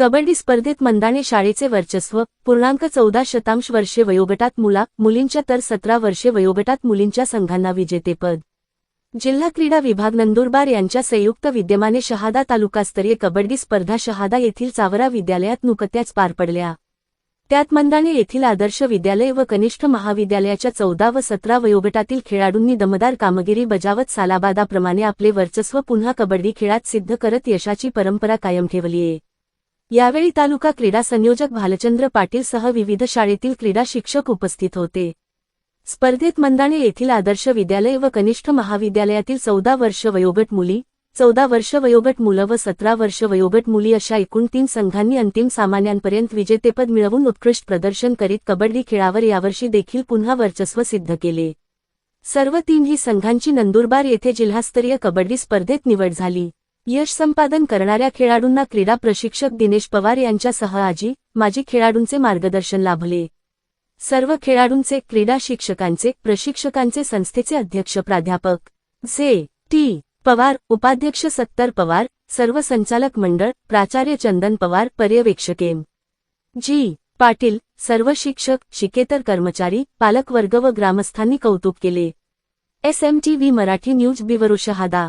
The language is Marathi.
कबड्डी स्पर्धेत मंदाने शाळेचे वर्चस्व पूर्णांक चौदा शतांश वर्षे वयोगटात मुला मुलींच्या तर सतरा वर्षे वयोगटात मुलींच्या संघांना विजेतेपद जिल्हा क्रीडा विभाग नंदुरबार यांच्या संयुक्त विद्यमाने शहादा तालुकास्तरीय कबड्डी स्पर्धा शहादा येथील चावरा विद्यालयात नुकत्याच पार पडल्या. त्यात मंदाने येथील आदर्श विद्यालय व कनिष्ठ महाविद्यालयाच्या चौदा व सतरा वयोगटातील खेळाडूंनी दमदार कामगिरी बजावत सालाबादाप्रमाणे आपले वर्चस्व पुन्हा कबड्डी खेळात सिद्ध करत यशाची परंपरा कायम ठेवलीये. यावेळी तालुका क्रीडा संयोजक भालचंद्र पाटील सह विविध शाळेतील क्रीडा शिक्षक उपस्थित होते. स्पर्धेत मंदाणे येथील आदर्श विद्यालय व कनिष्ठ महाविद्यालयातील चौदा वर्ष वयोगट मुली चौदा वर्ष वयोगट मुलं व सतरा वर्ष वयोगट मुली अशा एकूण तीन संघांनी अंतिम सामान्यांपर्यंत विजेतेपद मिळवून उत्कृष्ट प्रदर्शन करीत कबड्डी खेळावर यावर्षी देखील पुन्हा वर्चस्व सिद्ध केले. सर्व तीनही संघांची नंदुरबार येथे जिल्हास्तरीय कबड्डी स्पर्धेत निवड झाली. यश संपादन करणाऱ्या खेळाडूंना क्रीडा प्रशिक्षक दिनेश पवार यांच्यासह आजी माजी खेळाडूंचे मार्गदर्शन लाभले. सर्व खेळाडूंचे क्रीडा शिक्षकांचे प्रशिक्षकांचे संस्थेचे अध्यक्ष प्राध्यापक. जे टी. पवार उपाध्यक्ष सत्तर पवार सर्व संचालक मंडळ प्राचार्य चंदन पवार पर्यवेक्षकेम जी. पाटील सर्व शिक्षक शिकेतर कर्मचारी पालकवर्ग व ग्रामस्थांनी कौतुक केले. S. M. T. V. Marathi news बिवरुशहादा.